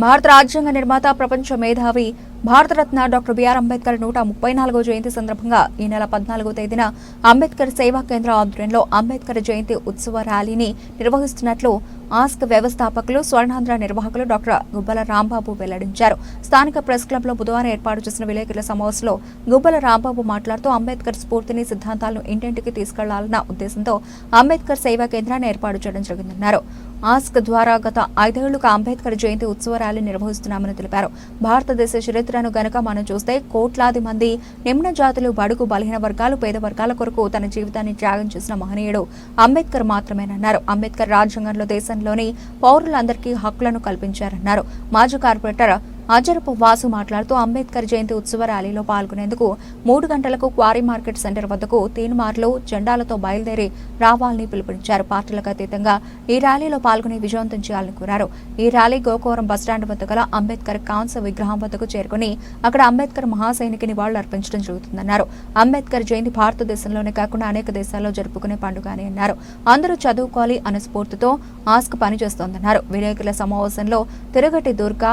భారత రాజ్యాంగ నిర్మాత ప్రపంచ మేధావి భారతరత్న డాక్టర్ బిఆర్ అంబేద్కర్ నూట ముప్పై నాలుగో జయంతి సందర్భంగా ఈ నెల పద్నాలుగో తేదీన అంబేద్కర్ సేవా కేంద్ర ఆధ్వర్యంలో అంబేద్కర్ జయంతి ఉత్సవ ర్యాలీని నిర్వహిస్తున్నట్లు ఆస్క్ వ్యవస్థాపకులు స్వర్ణాంధ్ర నిర్వాహకులు డాక్టర్ గుబ్బల రాంబాబు వెల్లడించారు. స్థానిక ప్రెస్ క్లబ్లో బుధవారం ఏర్పాటు చేసిన విలేకరుల సమావేశంలో గుబ్బల రాంబాబు మాట్లాడుతూ అంబేద్కర్ స్ఫూర్తిని సిద్ధాంతాలను ఇంటింటికి తీసుకెళ్ళాలన్న ఉద్దేశంతో అంబేద్కర్ సేవా కేంద్రాన్ని ఏర్పాటు చేయడం జరిగిందన్నారు. ఆస్క్ ద్వారా గత ఐదేళ్ళుగా అంబేద్కర్ జయంతి ఉత్సవ ర్యాలీ నిర్వహిస్తున్నామని తెలిపారు. భారతదేశ చరిత్రను గనక మనం చూస్తే కోట్లాది మంది నిమ్న జాతులు బడుగు బలహీన వర్గాలు పేద వర్గాల కొరకు తన జీవితాన్ని త్యాగం చేసిన మహనీయుడు అంబేద్కర్ మాత్రమేనన్నారు. అంబేద్కర్ రాజ్యాంగంలో దేశాన్ని దేశంలోని పౌరులందరికీ హక్కులను కల్పించారన్నారు. మాజీ కార్పొరేటర్ అజరపు వాసు మాట్లాడుతూ అంబేద్కర్ జయంతి ఉత్సవ ర్యాలీలో పాల్గొనేందుకు మూడు గంటలకు క్వారీ మార్కెట్ సెంటర్ వద్దకు తీన్మార్లు జెండాలతో బయలుదేరి రావాలని పిలుపునిచ్చారు. పార్టీలకు అతీతంగా ఈ ర్యాలీలో పాల్గొని విజయవంతం చేయాలని కోరారు. ఈ ర్యాలీ గోకవరం బస్టాండ్ వద్ద గల అంబేద్కర్ కాంస విగ్రహం వద్దకు చేరుకుని అక్కడ అంబేద్కర్ మహాసైనికి నివాళులు అర్పించడం జరుగుతుందన్నారు. అంబేద్కర్ జయంతి భారతదేశంలోనే కాకుండా అనేక దేశాల్లో జరుపుకునే పండుగ అని అన్నారు. అందరూ చదువుకోవాలి అనే స్ఫూర్తితో ఆస్క్ పనిచేస్తోందన్నారు. విలేకరుల సమావేశంలో తిరుగటి దుర్గా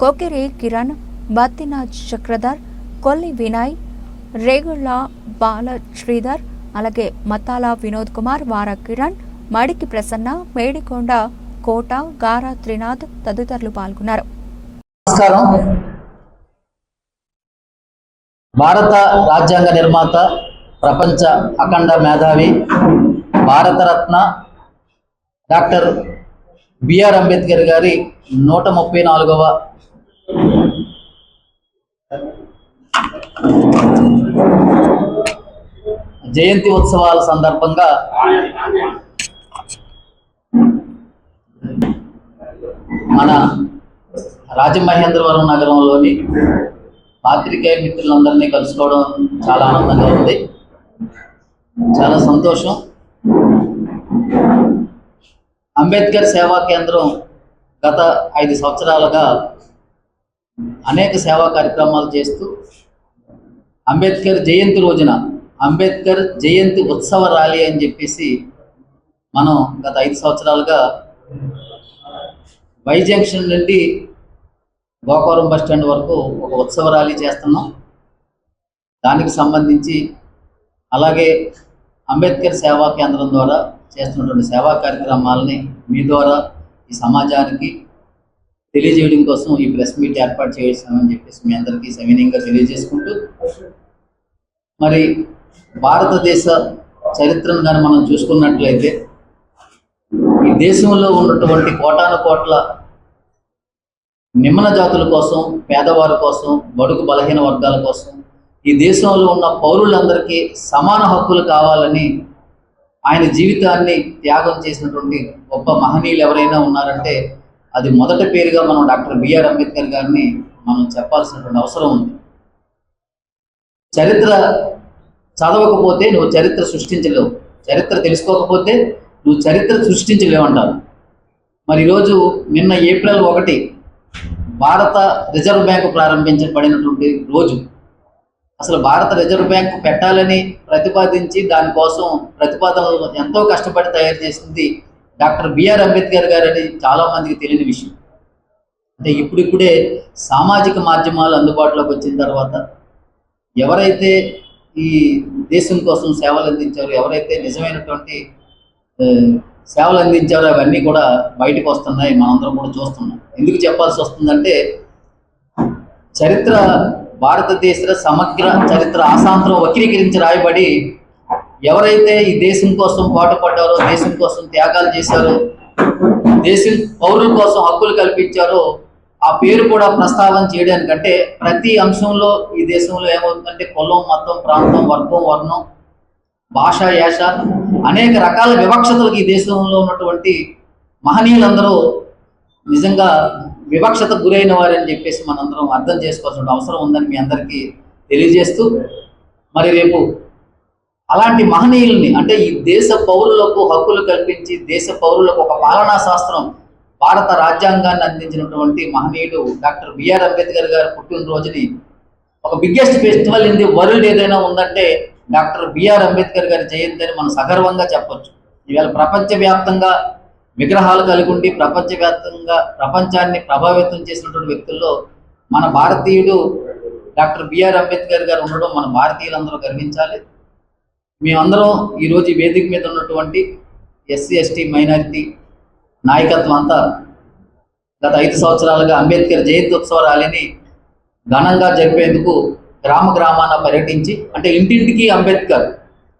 కోకిరి కిరణ్ బత్తిన చక్రధర్ కొల్లి వినయ్ రేగుళ్ళ బాల శ్రీధర్ అలాగే మతాల వినోద్ కుమార్ వార కిరణ్ మడికి ప్రసన్న మేడికొండ కోట గారా త్రినాథ్ తదితరులు పాల్గొన్నారు. నమస్కారం. భారత రాజ్యాంగ నిర్మాత ప్రపంచ అఖండ మేధావి భారతరత్న డాక్టర్ బిఆర్ అంబేద్కర్ గారి నూట ముప్పై నాలుగవ జయంతి ఉత్సవాల సందర్భంగా మన రాజమహేంద్రవరం నగరంలోని పాత్రికేయ మిత్రులందరినీ కలుసుకోవడం చాలా ఆనందంగా ఉంది. చాలా సంతోషం. అంబేద్కర్ సేవా కేంద్రం గత ఐదు సంవత్సరాలుగా అనేక సేవా కార్యక్రమాలు చేస్తూ అంబేద్కర్ జయంతి రోజున అంబేద్కర్ జయంతి ఉత్సవ ర్యాలీ అని చెప్పేసి మనం గత ఐదు సంవత్సరాలుగా వై జంక్షన్ నుండి గోకవరం బస్ స్టాండ్ వరకు ఒక ఉత్సవ ర్యాలీ చేస్తున్నాం. దానికి సంబంధించి అలాగే అంబేద్కర్ సేవా కేంద్రం ద్వారా చేస్తున్నటువంటి సేవా కార్యక్రమాలని మీ ద్వారా ఈ సమాజానికి తెలియజేయడం కోసం ఈ ప్రెస్ మీట్ ఏర్పాటు చేసామని చెప్పేసి మీ అందరికీ సవినీయంగా తెలియజేసుకుంటూ మరి భారతదేశ చరిత్రను కానీ మనం చూసుకున్నట్లయితే ఈ దేశంలో ఉన్నటువంటి కోటాను కోట్ల నిమ్న జాతుల కోసం పేదవారి కోసం బడుగు బలహీన వర్గాల కోసం ఈ దేశంలో ఉన్న పౌరులందరికీ సమాన హక్కులు కావాలని ఆయన జీవితాన్ని త్యాగం చేసినటువంటి గొప్ప మహనీయులు ఎవరైనా ఉన్నారంటే అది మొదటి పేరుగా మనం డాక్టర్ బిఆర్ అంబేద్కర్ గారిని మనం చెప్పాల్సినటువంటి అవసరం ఉంది. చరిత్ర చదవకపోతే నువ్వు చరిత్ర సృష్టించలేవు. చరిత్ర తెలుసుకోకపోతే నువ్వు చరిత్ర సృష్టించలేవు అంటారు మరి ఈరోజు నిన్న ఏప్రిల్ ఒకటి భారత రిజర్వ్ బ్యాంకు ప్రారంభించబడినటువంటి రోజు అసలు భారత రిజర్వ్ బ్యాంకు పెట్టాలని ప్రతిపాదించి దానికోసం ప్రతిపాదనలు ఎంతో కష్టపడి తయారు చేసింది డాక్టర్ బిఆర్ అంబేద్కర్ గారు అని చాలా మందికి తెలియని విషయం. అంటే ఇప్పుడిప్పుడే సామాజిక మాధ్యమాలు అందుబాటులోకి వచ్చిన తర్వాత ఎవరైతే ఈ దేశం కోసం సేవలు అందించారో ఎవరైతే నిజమైనటువంటి సేవలు అందించారో అవన్నీ కూడా బయటకు వస్తున్నాయి. మనందరం కూడా చూస్తున్నాం. ఎందుకు చెప్పాల్సి వస్తుందంటే చరిత్ర భారతదేశ సమగ్ర చరిత్ర ఆశాంతరం వక్రీకరించి రాయబడి ఎవరైతే ఈ దేశం కోసం పాటుపడ్డారో దేశం కోసం త్యాగాలు చేశారో దేశం పౌరుల కోసం హక్కులు కల్పించారో ఆ పేరు కూడా ప్రస్తావన చేయడానికంటే ప్రతి అంశంలో ఈ దేశంలో ఏమవుతుందంటే కులం మతం ప్రాంతం వర్గం వర్ణం భాష యాష అనేక రకాల వివక్షతలకు ఈ దేశంలో ఉన్నటువంటి మహనీయులందరూ నిజంగా వివక్షతకు గురైన వారని చెప్పేసి మనందరం అర్థం చేసుకోవాల్సిన అవసరం ఉందని మీ అందరికీ తెలియజేస్తూ మరి రేపు అలాంటి మహనీయుల్ని అంటే ఈ దేశ పౌరులకు హక్కులు కల్పించి దేశ పౌరులకు ఒక పాలనా శాస్త్రం భారత రాజ్యాంగాన్ని అందించినటువంటి మహనీయుడు డాక్టర్ బిఆర్ అంబేద్కర్ గారి పుట్టినరోజుని ఒక biggest festival in the world ఏదైనా ఉందంటే డాక్టర్ బిఆర్ అంబేద్కర్ గారి జయంతి అని మనం సగర్వంగా చెప్పొచ్చు. ఇవాళ ప్రపంచవ్యాప్తంగా విగ్రహాలు కలిగి ఉండి ప్రపంచవ్యాప్తంగా ప్రపంచాన్ని ప్రభావితం చేసినటువంటి వ్యక్తుల్లో మన భారతీయుడు డాక్టర్ బిఆర్ అంబేద్కర్ గారు ఉండడం మన భారతీయులందరూ గర్వించాలి. మేమందరం ఈరోజు ఈ వేదిక మీద ఉన్నటువంటి ఎస్సీ ఎస్టీ మైనారిటీ నాయకత్వం అంతా గత ఐదు సంవత్సరాలుగా అంబేద్కర్ జయంతి ఉత్సవ ర్యాలీని ఘనంగా జరిపేందుకు గ్రామ గ్రామాన పర్యటించి అంటే ఇంటింటికి అంబేద్కర్.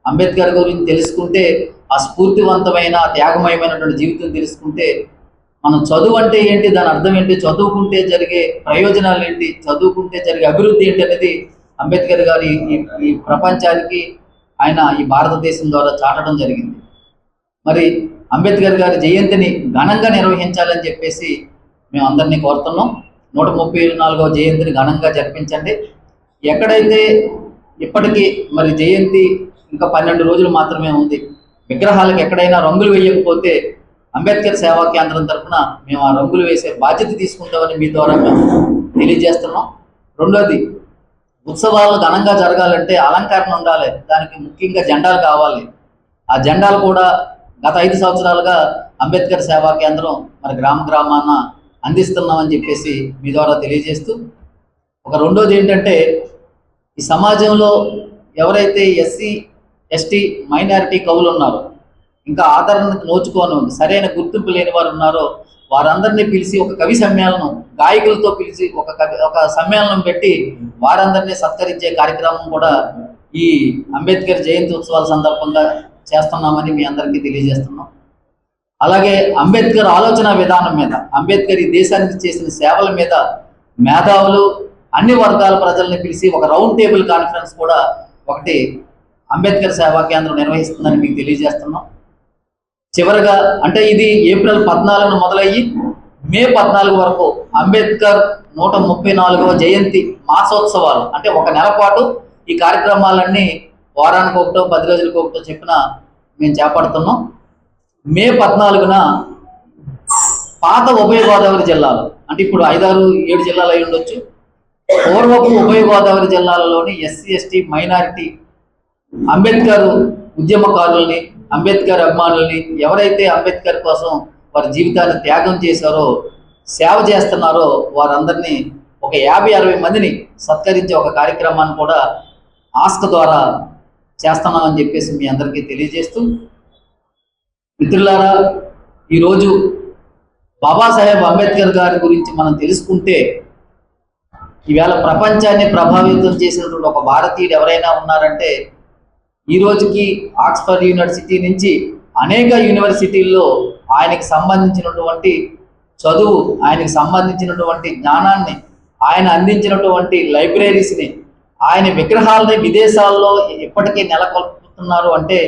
అంబేద్కర్ గురించి తెలుసుకుంటే ఆ స్ఫూర్తివంతమైన త్యాగమయమైనటువంటి జీవితం తెలుసుకుంటే మనం చదువు అంటే ఏంటి? దాని అర్థం ఏంటి? చదువుకుంటే జరిగే ప్రయోజనాలు ఏంటి చదువుకుంటే జరిగే అభివృద్ధి ఏంటి అనేది అంబేద్కర్ గారి ఈ ప్రపంచానికి ఆయన ఈ భారతదేశం ద్వారా చాటడం జరిగింది. మరి అంబేద్కర్ గారి జయంతిని ఘనంగా నిర్వహించాలని చెప్పేసి మేము అందరినీ కోరుతున్నాం. నూట ముప్పై నాలుగవ జయంతిని ఘనంగా జరిపించండి. ఎక్కడైతే ఇప్పటికీ మరి జయంతి ఇంకా పన్నెండు రోజులు మాత్రమే ఉంది విగ్రహాలకు ఎక్కడైనా రంగులు వేయకపోతే అంబేద్కర్ సేవా కేంద్రం తరఫున మేము ఆ రంగులు వేసే బాధ్యత తీసుకుంటామని మీ ద్వారా మేము తెలియజేస్తున్నాం. రెండోది ఉత్సవాలు ఘనంగా జరగాలంటే అలంకరణ ఉండాలి. దానికి ముఖ్యంగా జెండాలు కావాలి. ఆ జెండాలు కూడా గత ఐదు సంవత్సరాలుగా అంబేద్కర్ సేవా కేంద్రం మరి గ్రామ గ్రామాన అందిస్తున్నామని చెప్పేసి మీ ద్వారా తెలియజేస్తూ ఒక రెండోది ఏంటంటే ఈ సమాజంలో ఎవరైతే ఎస్సీ ఎస్టీ మైనారిటీ కవులు ఉన్నారు. ఇంకా ఆదరణ నోచుకోను ఉంది సరైన గుర్తింపు లేని వారు ఉన్నారో వారందరినీ పిలిచి ఒక కవి సమ్మేళనం గాయకులతో పిలిచి ఒక కవి ఒక సమ్మేళనం పెట్టి వారందరినీ సత్కరించే కార్యక్రమం కూడా ఈ అంబేద్కర్ జయంతి ఉత్సవాల సందర్భంగా చేస్తున్నామని మీ అందరికీ తెలియజేస్తున్నాం. అలాగే అంబేద్కర్ ఆలోచన విధానం మీద అంబేద్కర్ ఈ దేశానికి చేసిన సేవల మీద మేధావులు అన్ని వర్గాల ప్రజల్ని పిలిచి ఒక రౌండ్ టేబుల్ కాన్ఫరెన్స్ కూడా ఒకటి అంబేద్కర్ సేవా కేంద్రం నిర్వహిస్తుందని మీకు తెలియజేస్తున్నాం. చివరగా అంటే ఇది ఏప్రిల్ పద్నాలుగున మొదలయ్యి మే పద్నాలుగు వరకు అంబేద్కర్ నూట ముప్పై నాలుగవ జయంతి మాసోత్సవాలు అంటే ఒక నెల పాటు ఈ కార్యక్రమాలన్నీ వారానికి ఒకటో పది రోజులకు ఒకటో చెప్పిన మేము చేపడుతున్నాం. మే పద్నాలుగున పాత ఉభయ గోదావరి జిల్లాలు అంటే ఇప్పుడు ఐదారు ఏడు జిల్లాలు అయి ఉండొచ్చు. పూర్వపు ఉభయ గోదావరి జిల్లాలలోని ఎస్సీ ఎస్టీ మైనారిటీ అంబేద్కర్ ఉద్యమకారుల్ని అంబేద్కర్ అభిమానుల్ని ఎవరైతే అంబేద్కర్ కోసం వారి జీవితాన్ని త్యాగం చేశారో సేవ చేస్తున్నారో వారందరినీ ఒక యాభై అరవై మందిని సత్కరించే ఒక కార్యక్రమాన్ని కూడా ఆస్క ద్వారా చేస్తున్నామని చెప్పేసి మీ అందరికీ తెలియజేస్తూ మిత్రులారా ఈరోజు బాబాసాహెబ్ అంబేద్కర్ గారి గురించి మనం తెలుసుకుంటే ఈవేళ ప్రపంచాన్ని ప్రభావితం చేసినటువంటి ఒక భారతీయుడు ఎవరైనా ఉన్నారంటే ఈ రోజుకి ఆక్స్ఫర్డ్ యూనివర్సిటీ నుంచి అనేక యూనివర్సిటీల్లో ఆయనకి సంబంధించినటువంటి చదువు ఆయనకి సంబంధించినటువంటి జ్ఞానాన్ని ఆయన అందించినటువంటి లైబ్రరీస్ని ఆయన విగ్రహాలని విదేశాల్లో ఎప్పటికీ నెలకొల్పుతున్నారు అంటే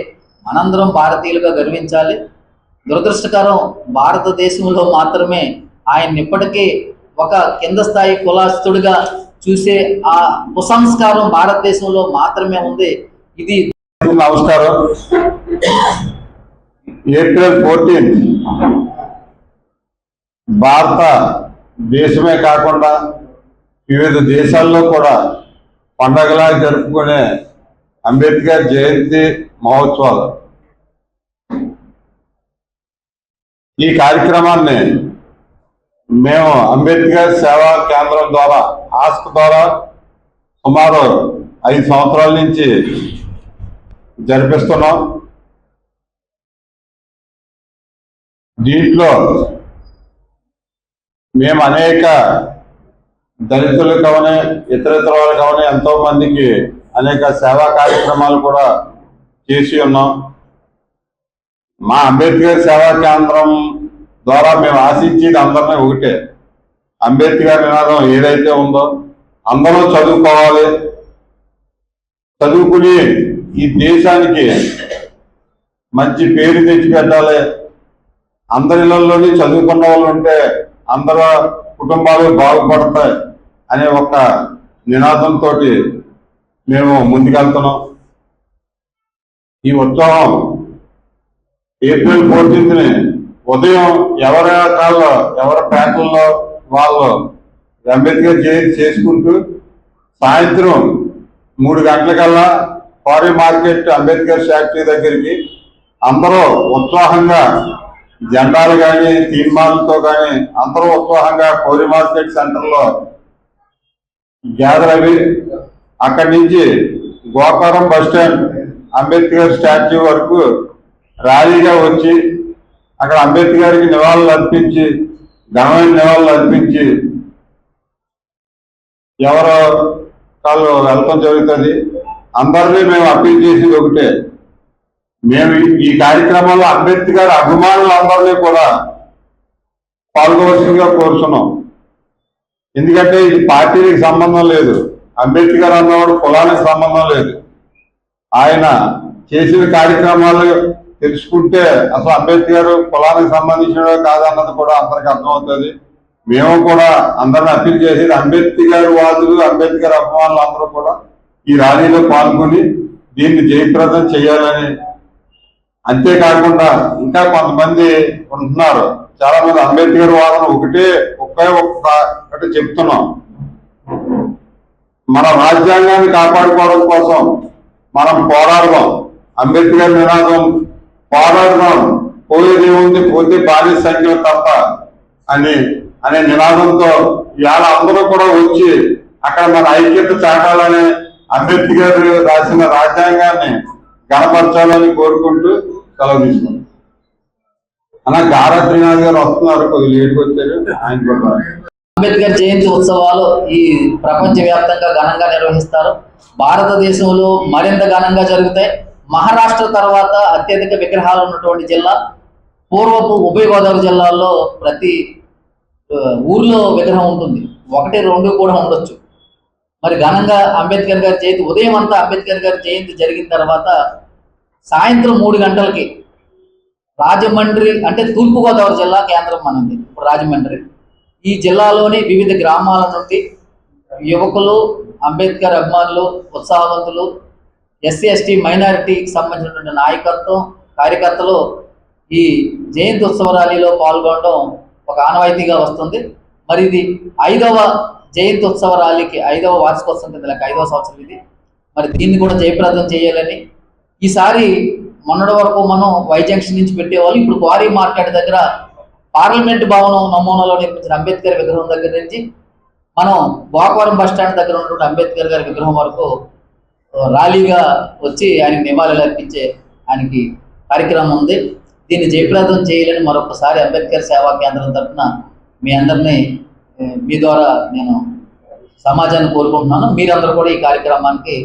మనందరం భారతీయులుగా గర్వించాలి. దురదృష్టకరం భారతదేశంలో మాత్రమే ఆయన ఇప్పటికీ ఒక కింద స్థాయి కులాస్తుడిగా చూసే ఆ కుసంస్కారం భారతదేశంలో మాత్రమే ఉంది. ఇది నమస్కారం. ఏప్రిల్ ఫోర్టీన్ భారత దేశమే కాకుండా వివిధ దేశాల్లో కూడా పండగలా జరుపుకునే అంబేద్కర్ జయంతి మహోత్సవాలు. ఈ కార్యక్రమాన్ని మేము అంబేద్కర్ సేవా కేంద్రం ద్వారా ఆస్క్ ద్వారా సుమారు ఐదు సంవత్సరాల నుంచి జరిపిస్తున్నాం. దీంట్లో మేము అనేక దళితులు కావని ఇతరితర వాళ్ళు కావని ఎంతో మందికి అనేక సేవా కార్యక్రమాలు కూడా చేసి ఉన్నాం. మా అంబేద్కర్ సేవా కేంద్రం ద్వారా మేము ఆశించేది అందరినీ ఒకటే. అంబేద్కర్ నినాదం ఏదైతే ఉందో అందరూ చదువుకోవాలి. చదువుకుని ఈ దేశానికి మంచి పేరు తెచ్చిపెట్టాలి అందరిలోని చదువుకున్న వాళ్ళు ఉంటే అందరూ కుటుంబాలు బాగుపడతాయి అనే ఒక నినాదంతో మేము ముందుకెళ్తున్నాం. ఈ ఉత్సవం ఏప్రిల్ ఫోర్టీన్త్ని ఉదయం ఎవరి కాళ్ళలో ఎవరి పేటల్లో వాళ్ళు అంబేద్కర్ జయంతి చేసుకుంటూ సాయంత్రం మూడు గంటలకల్లా ఫారీ మార్కెట్ అంబేద్కర్ ఫ్యాక్టరీ దగ్గరికి అందరూ ఉత్సాహంగా జెండాలు కానీ తీర్మానంతో కానీ అందరూ ఉత్సాహంగా కోరి మార్కెట్ సెంటర్లో గ్యాదర్ అవి అక్కడి నుంచి గోకారం బస్టాండ్ అంబేద్కర్ స్టాచ్యూ వరకు ర్యాలీగా వచ్చి అక్కడ అంబేద్కర్కి నివాళులు అర్పించి ఘనమైన నివాళులు అర్పించి ఎవరో వాళ్ళు వెళ్ళటం జరుగుతుంది. అందరినీ మేము అప్పీల్ చేసేది ఒకటే. మేము ఈ- కార్యక్రమంలో అంబేద్కర్ అభిమానులందరినీ కూడా పాల్గొవలసిందిగా కోరుతున్నాం ఎందుకంటే ఇది పార్టీకి సంబంధం లేదు. అంబేద్కర్ అన్నవాడు కులానికి సంబంధం లేదు. ఆయన చేసిన కార్యక్రమాలు తెలుసుకుంటే అసలు అంబేద్కర్ కులానికి సంబంధించిన కాదన్నది కూడా అందరికి అర్థమవుతుంది. మేము కూడా అందరిని అప్పీల్ చేసేది అంబేద్కర్ వాదులు అంబేద్కర్ అభిమానులు అందరూ కూడా ఈ ర్యాలీలో పాల్గొని దీన్ని జయప్రదం చేయాలని అంతేకాకుండా ఇంకా కొంతమంది ఉంటున్నారు. చాలా మంది అంబేద్కర్ వాదన ఒకటే ఒకే ఒక్క ఒకటి చెప్తున్నాం. మన రాజ్యాంగాన్ని కాపాడుకోవడం కోసం మనం పోరాడదాం. అంబేద్కర్ నినాదం పోరాడదాం. పోయేది ఉంది పోతే బానిస సంఖ్యలు తప్ప అని అనే నినాదంతో ఇవాళ అందరూ కూడా వచ్చి అక్కడ మన ఐక్యత చాటాలని అంబేద్కర్ రాసిన రాజ్యాంగాన్ని గణపరచాలని కోరుకుంటూ సెలవు తీసుకున్నాం. అలా గారా గారు వస్తున్నారు కొద్దిగా లేట్కి వచ్చారు ఆయన కూడా అంబేద్కర్ జయంతి ఉత్సవాలు ఈ ప్రపంచ వ్యాప్తంగా ఘనంగా నిర్వహిస్తారు. భారతదేశంలో మరింత ఘనంగా జరుగుతాయి. మహారాష్ట్ర తర్వాత అత్యధిక విగ్రహాలు ఉన్నటువంటి జిల్లా పూర్వపు ఉభయ గోదావరి జిల్లాల్లో ప్రతి ఊర్లో విగ్రహం ఉంటుంది. ఒకటి రెండు కూడా ఉండొచ్చు. మరి ఘనంగా అంబేద్కర్ గారి జయంతి ఉదయం అంతా అంబేద్కర్ గారి జయంతి జరిగిన తర్వాత సాయంత్రం మూడు గంటలకి రాజమండ్రి అంటే తూర్పుగోదావరి జిల్లా కేంద్రం మనది ఇప్పుడు రాజమండ్రి. ఈ జిల్లాలోని వివిధ గ్రామాల నుండి యువకులు అంబేద్కర్ అభిమానులు ఉత్సాహవంతులు ఎస్సీ ఎస్టీ మైనారిటీకి సంబంధించినటువంటి నాయకత్వం కార్యకర్తలు ఈ జయంతి ఉత్సవ ర్యాలీలో పాల్గొనడం ఒక ఆనవాయితీగా వస్తుంది. మరి ఇది ఐదవ జయంతి ఉత్సవ ర్యాలీకి ఐదవ వార్షికోత్సవం కింద ఐదవ సంవత్సరం ఇది. మరి దీన్ని కూడా జయప్రదం చేయాలని. ఈసారి మొన్నటి వరకు మనం వై జంక్షన్ నుంచి పెట్టేవాళ్ళు. ఇప్పుడు క్వారీ మార్కెట్ దగ్గర పార్లమెంట్ భవనం నమూనాలో నిర్మించిన అంబేద్కర్ విగ్రహం దగ్గర నుంచి మనం గోకవరం బస్ స్టాండ్ దగ్గర ఉన్నటువంటి అంబేద్కర్ గారి విగ్రహం వరకు ర్యాలీగా వచ్చి ఆయనకి నివాళులు అర్పించే ఆయనకి కార్యక్రమం ఉంది. దీన్ని జయప్రదం చేయాలని మరొకసారి అంబేద్కర్ సేవా కేంద్రం తరఫున మీ అందరినీ మీ ద్వారా నేను సమాజాన్ని కోరుకుంటున్నాను. మీరందరూ కూడా ఈ కార్యక్రమానికి